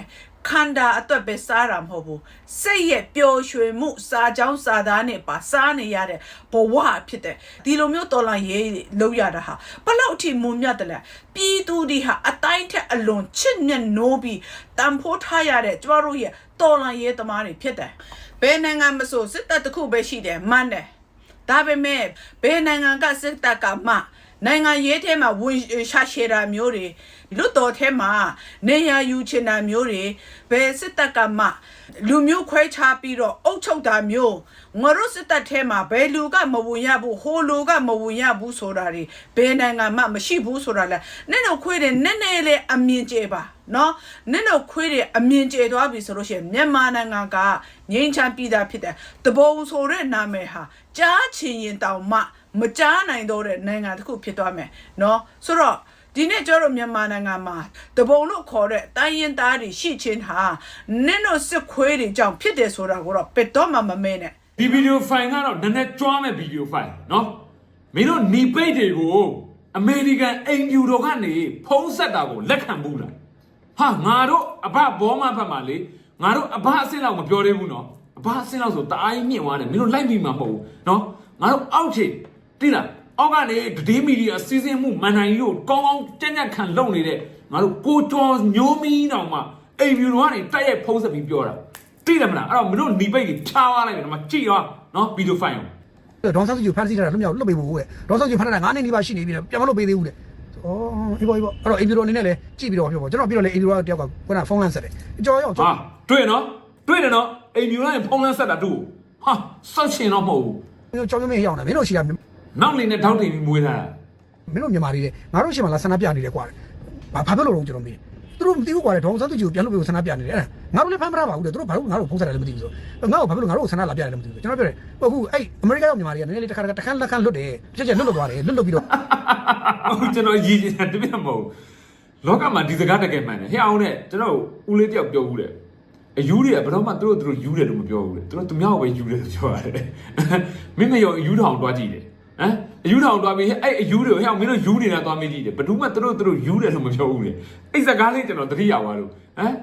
ခန္ဓာအတွက်ပဲစားတာမဟုတ်ဘူးစိတ်ရဲ့ပျော်ရွှင်မှုစားကြောင်းစားသားနဲ့ပါစားနေရတဲ့ဘဝဖြစ်တယ်ဒီလိုမျိုးတော်လန်ရေးလောက်ရတာဟာဘလောက်အထိမုံမြတ်တယ်လဲပြည်သူတွေဟာအတိုင်းထက်အလွန်ချစ်မြတ်နိုးပြီးတန်ဖိုးထားရတဲ့ကျမတို့ရဲ့တော်လန်ရေးသမားတွေဖြစ်တယ်ဘယ်နိုင်ငံမဆိုစစ်တပ်တစ်ခုပဲရှိတယ်မှန်တယ်ဒါပေမဲ့ဘယ်နိုင်ငံကစစ်တပ်ကမှ နိုင်ငံရေးထဲမှာဝင်ရှာရှည်တာမျိုးတွေလွတ်တော်ထဲမှာနေရယူချင်တာမျိုးတွေဘယ်စစ်တပ်ကမှလူမျိုးခွဲခြားပြီးတော့အုပ်ချုပ်တာမျိုးငါတို့စစ်တပ်ထဲမှာဘယ်လူကမဝင်ရဘူးဟိုလူကမဝင်ရဘူးဆိုတာတွေဘယ်နိုင်ငံမှမရှိဘူးဆိုတာလဲနင့်တို့ခွေးတယ်နည်းနည်းလေးအမြင်ကျေပါနော်နင့်တို့ခွေးတယ်အမြင်ကျေသွားပြီဆိုလို့ရှိရင်မြန်မာနိုင်ငံကငြိမ်းချမ်းပြည်သားဖြစ်တယ်တဘုံဆိုတဲ့နာမည်ဟာကြားချင်ရင်တောင်မှ မကြားနိုင်တော့တဲ့နိုင်ငံတစ်ခုဖြစ်သွားမယ်နော်ဆိုတော့ဒီနေ့ကျတော့မြန်မာနိုင်ငံမှာတဘုံလို့ခေါ်တဲ့တိုင်းရင်သားတွေရှိချင်းဟာနင့်တို့စစ်ခွေးတွေကြောင့်ဖြစ်တယ်ဆိုတာကိုတော့ပက်တော့မှမမဲနဲ့ ဒီဗီဒီယိုဖိုင်ကတော့နည်းနည်းကြွားမဲ့ဗီဒီယိုဖိုင်เนาะမင်းတို့နီပိတ်တွေကိုအမေရိကန်အိမ်ပြူတော်ကနေဖုံးဆက်တာကိုလက်ခံဘူးလားဟာငါတို့အဘဘောမဖက်မှာလေငါတို့အဘအစ်စ်လောက်မပြောသေးဘူးเนาะအဘအစ်စ်လောက်ဆိုတအားကြီးမြင့်သွားတယ်မင်းတို့လိုက်ပြီးမှာမဟုတ်ဘူးเนาะငါတို့အောက်ခြေ တိလားအောက်ကနေဒေးမီဒီယာစီစဉ်မှုမန်နိုင်ကြီးကိုကောင်းကောင်းကြက်ကြက်ခံလုပ်နေတဲ့ငါတို့ကိုကျော်ညိုးမီတောင်မှအိမ်ဖြူတော်ကနေတိုက်ရိုက်ဖုံးဆက်ပြီးပြောတာတိတယ်မလားအဲ့တော့မတို့နီပိတ်ကြီးဖြားသွားလိုက်ပြီတော့ကြည့်ရောနော်ဗီဒီယိုဖိုင်အောင်ဒေါန်ဆောက်စီကိုဖမ်းဆီးထားတာလွတ်မြောက်လွတ်ပေးဖို့တဲ့ဒေါန်ဆောက်စီဖမ်းထားတာ9နှစ်နီးပါးရှိနေပြီပြန်မလွတ်ပေးသေးဘူးတဲ့ဩအေးပေါ့အေးပေါ့အဲ့တော့အေဘီရိုအနေနဲ့လည်းကြည့်ပြီးတော့ပြောပေါ့ကျွန်တော်ပြီးတော့လည်းအေဘီရိုကတယောက်ကခုနဖုန်းလမ်းဆက်တယ်ကြော်ရောက်ကြော်တွေ့နော်တွေ့တယ်နော်အိမ်မျိုးလိုက်ဖုန်းလမ်းဆက်တာတူဟာဆက်ရှင်တော့မဟုတ်ဘူးကျွန်တော်ကြောင်မျိုးမေးရောက်တာမင်းတို့ရှိတာ နောက်နေနဲ့ထောက်တင်ပြီးမွေးထားတာတို့မြန်မာတွေတဲ့ငါတို့ရှိမှလာဆန္ဒပြနေတယ်ကွာဘာဘာဖြစ်လို့လုံးကျွန်တော်မေးသူတို့မသိဘူးကွာဒေါန်ဆန်းစုကြည်ကိုပြန်လွတ်ပေးဖို့ဆန္ဒပြနေတယ်အဲ့ငါတို့လည်းဖမ်းမရပါဘူးတဲ့သူတို့ဘာလို့ငါတို့ဖုန်းဆက်တယ်လည်းမသိဘူးဆိုငါ့ကိုဘာဖြစ်လို့ငါတို့ဆန္ဒလာပြတယ်လည်းမသိဘူးကျွန်တော်ပြောတယ်အခုအဲ့အမေရိကရောက်မြန်မာတွေကနည်းနည်းလေးတစ်ခါတစ်ခါလက်ခံလွတ်တယ်ချက်ချက်လွတ်လွတ်သွားတယ်လွတ်လွတ်ပြီးတော့ဟုတ်ကျွန်တော်ရည်ရည်တပြတ်မဟုတ်လောကမှာဒီစကားတကယ်မှန်တယ်ဟဲ့အောင်နဲ့ကျွန်တော်ဦးလေးတယောက်ပြောဘူးတယ်အယူတွေကဘယ်တော့မှသူတို့သူတို့ယူတယ်လို့မပြောဘူးလေသူတို့သူများကိုပဲယူတယ်လို့ပြောရတယ်မင်းမရောအယူထောင်တွားကြည့်တယ် ဟမ်အယူထောင်တွားပြီးအဲ့အယူတွေကိုဟဲ့အောင်မင်းတို့ယူနေတာတွားမေးကြည့်တယ်ဘယ်သူမှသူတို့သူတို့ယူတယ်လို့မပြောဘူးလေအဲ့စကားလေးကျွန်တော်သတိရသွားလို့ဟမ်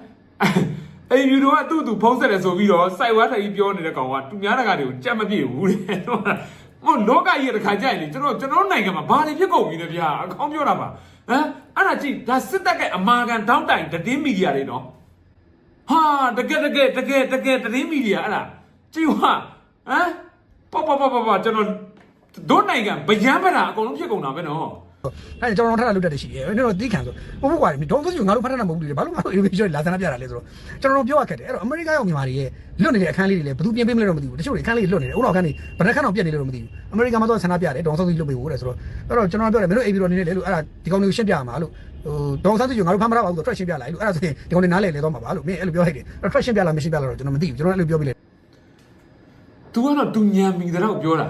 အဲ့ယူတော့သူ့သူဖုံးဆက်တယ်ဆိုပြီးတော့စိုက်ဝါထိုင်ပြီးပြောနေတဲ့ကောင်ကသူများတကာတွေကိုကြက်မပြေဘူးလေမဟုတ်လောကကြီးတခါကြိုက်လေကျွန်တော်ကျွန်တော်နိုင်ငံမှာဘာတွေဖြစ်ကုန်ပြီလဲဗျာအကောင်းပြောတာပါဟမ်အဲ့ဒါကြည့်ဒါစစ်တပ်ကအမာကန်တောင်းတိုင်တည်င်းမီဒီယာတွေနော်ဟာတကယ်တကယ်တကယ်တကယ်သတင်းမီဒီယာအဲ့ဒါကြည့်ဟာဟမ်ပပပပပကျွန်တော် တို့နိုင်ငံဗျမ်းပတာအကုန်လုံးဖြစ်ကုန်တာပဲနော်အဲ့ကျွန်တော်ထပ်လာလွတ်တဲ့ရှိတယ်။ကျွန်တော်တီးခံဆိုဘုဘကွာဒေါန်ဆိုစီငါတို့ဖတ်တာမဟုတ်ဘူးလေ။ဘာလို့ငါတို့ AV လာစနာပြတာလဲဆိုတော့ကျွန်တော်ပြောရခက်တယ်။အဲ့တော့အမေရိကရောက်မြန်မာတွေရဲ့လွတ်နေတဲ့အခန်းလေးတွေလည်းဘယ်သူပြင်ပေးမလဲတော့မသိဘူး။တချို့တွေအခန်းလေးလွတ်နေတယ်။ဥတော်အခန်းလေးဘယ်နှခန်းတော့ပြက်နေလဲတော့မသိဘူး။အမေရိကမှာတော့ဆန္ဒပြတယ်ဒေါန်ဆိုစီလွတ်ပေးဖို့တဲ့ဆိုတော့အဲ့တော့ကျွန်တော်ပြောတယ်မင်းတို့ AV တော့နေနေလေလို့အဲ့ဒါဒီကောင်တွေကိုရှင်းပြရမှာလို့ဟိုဒေါန်ဆိုစီကငါတို့ဖမ်းမရပါဘူးဆိုတော့ထွက်ရှင်းပြလိုက်လို့အဲ့ဒါဆိုရင်ဒီကောင်တွေနားလေလေတော့မှာပါလို့မင်းအဲ့လိုပြောလိုက်တယ်။အဲ့ထွက်ရှင်းပြလားမရှင်းပြလားတော့ကျွန်တော်မသိဘူးကျွန်တော်အဲ့လိုပြောပြီးလေ तू ကတော့သူညံမိတဲ့တော့ပြောတာ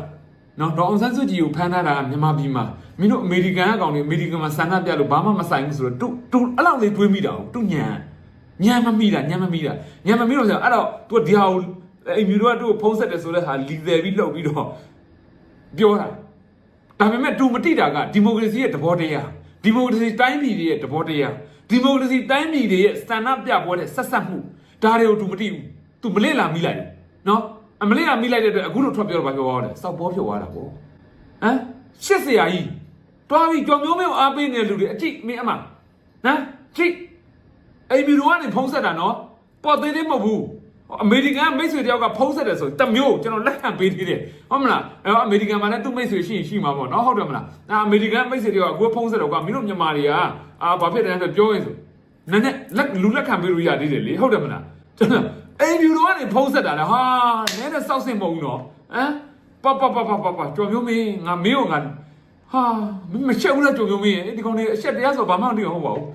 နော်ဒေါအောင်ဆန်းစုကြည်ကိုဖမ်းထားတာကမြန်မာပြည်မှာမင်းတို့အမေရိကန်အကောင်တွေအမေရိကန်မှာဆန္ဒပြလို့ဘာမှမဆိုင်ဘူးဆိုတော့တူတူအဲ့လောက်လေးတွေးမိတာတူညံညံမမိတာညံမမိတာညံမမိတော့ဆိုတော့အဲ့တော့ तू ဒီဟာကိုအိမ်မျိုးတို့ကသူ့ကိုဖုံးဆက်တယ်ဆိုတဲ့ဟာလီတယ်ပြီးလှုပ်ပြီးတော့ပြောတာဒါပေမဲ့တူမတိတာကဒီမိုကရေစီရဲ့သဘောတရားဒီမိုကရေစီတိုင်းပြည်ရဲ့သဘောတရားဒီမိုကရေစီတိုင်းပြည်ရဲ့စံနှပြပွဲတဲ့ဆက်ဆက်မှုဒါတွေကိုတူမတိဘူး तू မလင့်လာမိလိုက်နော် အမလေ့လာမိလိုက်တဲ့အတွက်အခုလို့ထွက်ပြောတော့ဘာပြောသွားလဲစောက်ဘောပြောသွားတာပေါ့ဟမ်ရှစ်စရာကြီးတွားပြီးကြော်မျိုးမျိုးအားပေးနေတဲ့လူတွေအကြည့်မင်းအမဟမ်ကြည့်အိမ်ဘီရိုကနေဖုံးဆက်တာနော်ပေါ်သေးသေးမဟုတ်ဘူးအမေရိကန်မိတ်ဆွေတယောက်ကဖုံးဆက်တယ်ဆိုတမျိုးကျွန်တော်လက်ခံပေးသေးတယ်ဟုတ်မလားအဲတော့အမေရိကန်မှာလည်းသူ့မိတ်ဆွေရှိရင်ရှိမှာပေါ့နော်ဟုတ်တယ်မလားအဲအမေရိကန်မိတ်ဆွေတယောက်ကကိုယ်ဖုံးဆက်တော့ကမင်းတို့မြန်မာတွေကအာဘာဖြစ်တယ်လဲပြောရင်ဆိုနည်းနည်းလက်လူလက်ခံပေးလို့ရသေးတယ်လေဟုတ်တယ်မလားကျွန်တော် အိမ်ဘီရိုကနေဖုံးဆက်တာလေဟာနည်းနည်းစောက်စင်မဟုတ်ဘူးနော်ဟမ်ပပပပပပကြော်မျိုးမင်းငါမင်းကိုငါဟာမချက်ဘူးလားကြော်မျိုးမင်းဒီကောင်တွေအချက်တရားဆိုဘာမှမသိအောင်ဟုတ်ပါဘူး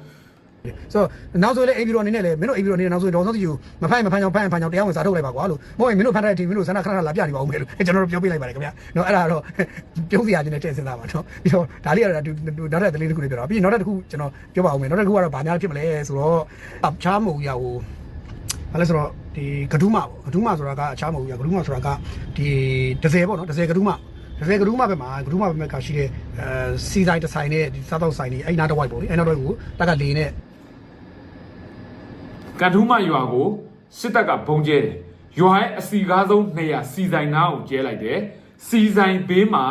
ဆိုတော့နောက်ဆိုလေအိမ်ဘီရိုအနေနဲ့လေမင်းတို့အိမ်ဘီရိုအနေနဲ့နောက်ဆိုဒေါ်စောတီကိုမဖိုင်မဖန်ချောင်းဖန်ဖန်ချောင်းတရားဝင်စာထုတ်လိုက်ပါကွာလို့မဟုတ်ရင်မင်းတို့ဖန်တဲ့တီမင်းတို့ဆန္ဒခဏခဏလာပြနေပါဦးမယ်လို့ကျွန်တော်တို့ပြောပြလိုက်ပါတယ်ခင်ဗျာနော်အဲ့ဒါတော့ပြုံးစရာချင်းနဲ့ထည့်စဉ်းစားပါနော်ပြီးတော့ဒါလေးကတော့နောက်တဲ့တလေးတစ်ခုလေးပြောတော့ပြီးနောက်တဲ့တစ်ခုကျွန်တော်ပြောပါဦးမယ်နောက်တဲ့တစ်ခုကတော့ဗာများဖြစ်မလဲဆိုတော့အခြားမဟုတ်ရဟိုဘာလဲဆိုတော့ ဒီဂဒုမပေါ့ဂဒုမဆိုတာကအခြားမဟုတ်ရဂဒုမဆိုတာကဒီဒဇယ်ပေါ့နော်ဒဇယ်ဂဒုမဒဇယ်ဂဒုမဘက်မှာဂဒုမဘက်မှာကရှိတဲ့အဲစီဆိုင်တစ်ဆိုင်နဲ့ဒီစားတော့ဆိုင်นี่အဲ့နားတစ်ဝိုက်ပေါ့လေအဲ့နားတစ်ဝိုက်ကိုတက်ကလေနဲ့ကထူးမရွာကိုစစ်တပ်ကဘုံကျဲတယ်ရွာရဲ့အစီကားဆုံး200စီဆိုင်နားကိုကျဲလိုက်တယ်စီဆိုင်ဘေးမှာ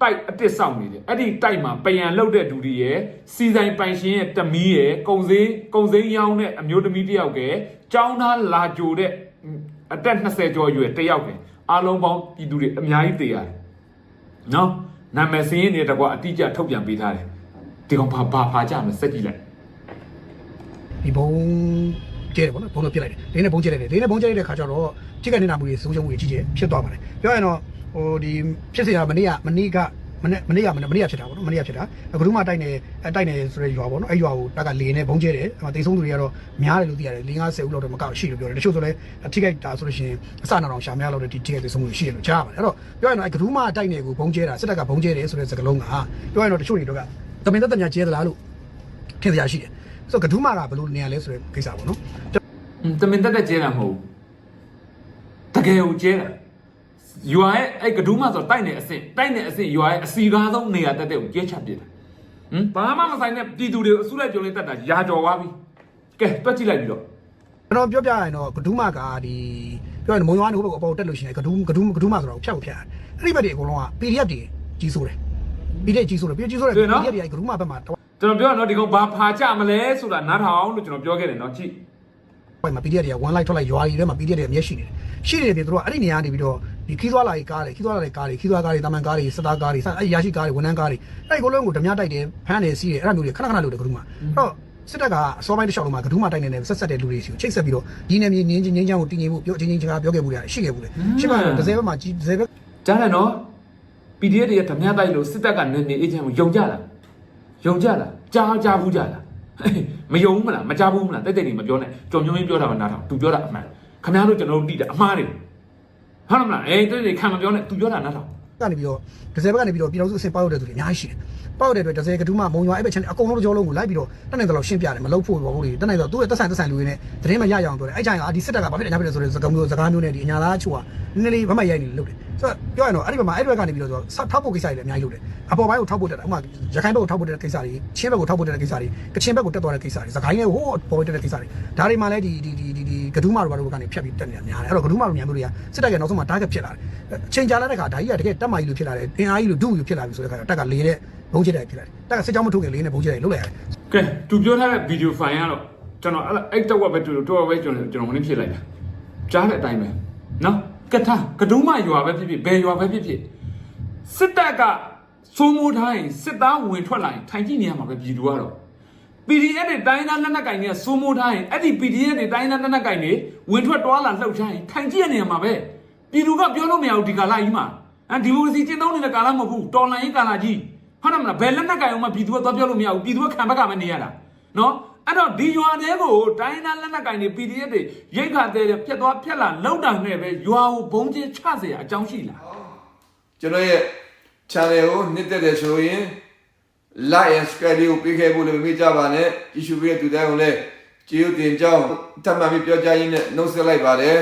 တိုက်အတစ်ဆောင်နေတယ်အဲ့ဒီတိုက်မှာပယံလောက်တဲ့ဒူတွေရဲ့စီဆိုင်ပိုင်ရှင်ရဲ့တမီးရဲ့ကုံစင်းကုံစင်းရောင်းတဲ့အမျိုးသမီးတစ်ယောက်ကကျောင်းသားလာကြိုတဲ့အသက်20ကျော်အရွယ်တစ်ယောက်ကအားလုံးပေါင်းပြည်သူတွေအများကြီးတည်ရတယ်နော်နာမည်စင်းရင်းနေတကွာအတိအကျထုတ်ပြန်ပေးထားတယ်ဒီကောင်ဘာဘာဖာကြမလဲစက်ကြည့်လိုက်ဒီဘုံကျဲတယ်ပေါ့နော်ဘုံတော့ပြစ်လိုက်တယ်လေးနဲ့ဘုံကျဲလိုက်တယ်လေးနဲ့ဘုံကျဲလိုက်တဲ့ခါကျတော့ထိခိုက်နေတာမှုတွေဆုံးရှုံးမှုတွေကြီးကျယ်ဖြစ်သွားပါတယ်ပြောရင်တော့ ဟိုဒီဖြစ်စရာမနေ့ကမနေ့ကမနေ့မနေ့ကမနေ့မနေ့ကဖြစ်တာပေါ့နော်မနေ့ကဖြစ်တာအခုတို့မှတိုက်နေတိုက်နေဆိုတဲ့ရွာပေါ့နော်အဲ့ရွာကိုတက်ကလေနဲ့ဘုံကျဲတယ်အဲ့မှာတိတ်ဆုံးသူတွေကတော့များတယ်လို့သိရတယ်၄50ဦးလောက်တော့မကောက်ရှိလို့ပြောတယ်တချို့ဆိုလဲထိခိုက်တာဆိုလို့ရှိရင်အစနာတော်ရှာများလောက်တဲ့ဒီထိခိုက်တိတ်ဆုံးတွေရှိတယ်လို့ကြားပါတယ်အဲ့တော့ပြောရရင်အဲ့ကဒူးမတိုက်နေကိုဘုံကျဲတာစစ်တပ်ကဘုံကျဲတယ်ဆိုတဲ့စကားလုံးကပြောရရင်တော့တချို့တွေတော့ကတမင်သက်သက်များကျဲသလားလို့ထင်စရာရှိတယ်ဆိုတော့ကဒူးမကဘယ်လိုနေရလဲဆိုတဲ့ကိစ္စပေါ့နော်တမင်သက်သက်ကျဲတာမဟုတ်ဘူးတကယ်ကိုကျဲတာ ယူအာရဲ့အဲ့ကဒူးမဆိုတိုက်နေအဆင့်တိုက်နေအဆင့်ယူအာရဲ့အစီကားဆုံးနေရာတက်တဲ့ကိုကျဲချပြစ်တာဟမ်ဘာမှမဆိုင်တဲ့ပြည်သူတွေကိုအစုလိုက်ပြုံလေးတက်တာရာကြော်သွားပြီကဲတွက်ကြည့်လိုက်ပြီးတော့ကျွန်တော်ပြောပြရရင်တော့ကဒူးမကဒီပြောရင်မုံရွာနေဟိုဘက်ကိုအပေါ်တက်လို့ရှိရင်ကဒူးကဒူးကဒူးမဆိုတော့ဖြတ်ကိုဖြတ်အဲ့ဒီဘက်တွေအကုန်လုံးက PDF တွေကြီးဆိုးတယ် PDF ကြီးဆိုးတယ် PDF ကြီးဆိုးတယ် PDF တွေကကဒူးမဘက်မှာကျွန်တော်ပြောရတော့ဒီကောင်ဘာဖာကြမလဲဆိုတာနားထောင်လို့ကျွန်တော်ပြောခဲ့တယ်နော်ကြည့်ဟိုမှာ PDF တွေက1 like ထွက်လိုက်ရွာကြီးထဲမှာ PDF တွေအမျက်ရှိနေတယ်ရှိနေတဲ့ပြင်သူတို့ကအဲ့ဒီနေရာနေပြီးတော့ ဒီခီးသွားလာရေးကားတွေခီးသွားလာရေးကားတွေခီးသွားကားတွေတာမန်ကားတွေစတာကားတွေအဲ့ရရှိကားတွေဝန်ထမ်းကားတွေအဲ့ဒီကိုလုံးကိုဓမြတိုက်တယ်ဖမ်းတယ်စီးတယ်အဲ့လိုမျိုးတွေခဏခဏလုပ်တယ်ဂဒူးမအဲ့တော့စစ်တပ်ကအစောပိုင်းတစ်လျှောက်လုံးမှာဂဒူးမတိုက်နေတယ်ဆက်ဆက်တဲ့လူတွေစီကိုချိတ်ဆက်ပြီးတော့ဒီနယ်မြေငင်းချင်းငင်းချမ်းကိုတည်ငြိမ်မှုပြောချင်းချင်းစကားပြောခဲ့မှုတွေရှိခဲ့ဘူးလေရှိမှတော့ဒဇယ်ဘက်မှာကြီးဒဇယ်ဘက်ကြားတယ်နော် PDF တွေကဓမြတိုက်လို့စစ်တပ်ကနေနေအေဂျင့်ကိုယုံကြလားယုံကြလားကြားကြားဘူးကြလားမယုံဘူးမလားမကြားဘူးမလားတိတ်တိတ်နေမပြောနဲ့ကြော်မျိုးမျိုးပြောတာမှနားထောင်သူပြောတာအမှန်ခင်ဗျားတို့ကျွန်တော်တို့တိတာအမှားတွေ ဟုတ်လားမလားအေးတိတ်တိတ်ခံမပြောနဲ့သူပြောတာနားထောင်ကနေပြီးတော့ဒဇယ်ဘက်ကနေပြီးတော့ပြည်တော်စုအစင်ပေါက်ရတဲ့သူတွေအများကြီးရှိတယ်။ ပေါက်တဲ့အတွက်ဒဇယ်ကတူးမမုံရွာအဲ့ဘက်ချန်အကုန်လုံးကြောလုံးကိုလိုက်ပြီးတော့တက်နိုင်တော့ရှင်းပြတယ်မလုပ်ဖို့ဘောဘူးတွေတက်နိုင်တော့သူ့ရဲ့တက်ဆိုင်တက်ဆိုင်လူတွေနဲ့သတင်းမရရအောင်ပြောတယ်။အဲ့ချိုင်ကဒီစစ်တပ်ကဘာဖြစ်လဲညာဖြစ်လဲဆိုတဲ့စကားမျိုးစကားမျိုးနဲ့ဒီအညာသားချို့ကနည်းနည်းလေးဗမရိုက်နေလို့လုပ်တယ်။ဆိုတော့ပြောရရင်တော့အဲ့ဒီဘက်မှာအဲ့ဒီဘက်ကနေပြီးတော့ဆောက်ထောက်ဖို့ကိစ္စတွေလည်းအများကြီးလုပ်တယ်။အပေါ်ပိုင်းကိုထောက်ဖို့တက်တယ်။ဥပမာရခိုင်ဘက်ကိုထောက်ဖို့တက်တဲ့ကိစ္စတွေချင်းဘက်ကိုထောက်ဖို့တက်တဲ့ကိစ္စတွေကချင်ဘက်ကိုတက်သွားတဲ့ကိစ္စတွေစကိုင်းနဲ့ဟိုးပေါ်တက်တဲ့ကိစ္စတွေဒါတွေမှလည်းဒီဒီဒီဒီဒီကဒူးမတို့ဘာတို့ကနေဖြတ်ပြီးတက်နေတာများတယ်။အဲ့တော့ကဒူးမတို့များမျိုးတွေကစစ်တပ်ကနောက်ဆုံးမှာ target ဖြစ်လာတယ်။ချိန်ကြာလာတဲ့ခါဒါကြီးကတကယ်တက်မာကြီးလို့ဖြစ်လာတယ်။အင်အားကြီးလို့ဒုလို့ဖြစ်လာပြီဆိုတဲ့ခါကျတော့တက်ကလေးတဲ့ ဘုံချစ်တယ်ဖြစ်လာတယ်။တက်ကစစ်ကြောင်းမထုတ်ခင်လေးနဲ့ဘုံချစ်တယ်လုတ်လိုက်ရတယ်ကဲသူပြောထားတဲ့ဗီဒီယိုဖိုင်ကတော့ကျွန်တော်အဲ့အဲ့တော့ပဲတူတော့ပဲကျွန်တော်ကျွန်တော်ဝင်ဖြစ်လိုက်တာကြားတဲ့အတိုင်းပဲနော်ကထားကဒုံးမရွာပဲဖြစ်ဖြစ်ဘယ်ရွာပဲဖြစ်ဖြစ်စစ်တပ်ကစိုးမိုးထားရင်စစ်သားဝင်ထွက်လာရင်ထိုင်ကြည့်နေရမှာပဲပြည်သူကတော့ PDF တွေတိုင်းသားလက်နက်ကင်တွေကစိုးမိုးထားရင်အဲ့ဒီ PDF တွေတိုင်းသားလက်နက်ကင်တွေဝင်ထွက်တွာလာလှုပ်ရှားရင်ထိုင်ကြည့်ရနေရမှာပဲပြည်သူကပြောလို့မရဘူးဒီကာလကြီးမှာအဒီမိုကရေစီကျင့်သုံးနေတဲ့ကာလမဟုတ်ဘူးတော်လှန်ရေးကာလကြီး ဟုတ်တယ်မလားဘယ်လက်နက်ကင်အောင်မှပြည်သူကသွားပြောလို့မရဘူးပြည်သူကခံဘက်ကမနေရတာနော်အဲ့တော့ဒီရွာတွေကိုတိုင်းသားလက်နက်ကင်တွေ PDF တွေရိတ်ခါတဲ့ပြက်သွားဖြက်လာလောက်တာနဲ့ပဲရွာကိုဘုံကျင်းချเสียအကြောင်းရှိလား ကျွန်တော်ရဲ့ channel ကိုနှစ်သက်တယ်ဆိုရင် like and subscribe ကိုပေးခဲ့ဖို့လည်းမမေ့ကြပါနဲ့ကြည့်ရှုပေးတဲ့သူတိုင်းကိုလည်း ကျေးဇူးတင်ကြောင်းတမန်ပြီးပြောကြားရင်းနဲ့နှုတ်ဆက်လိုက်ပါတယ်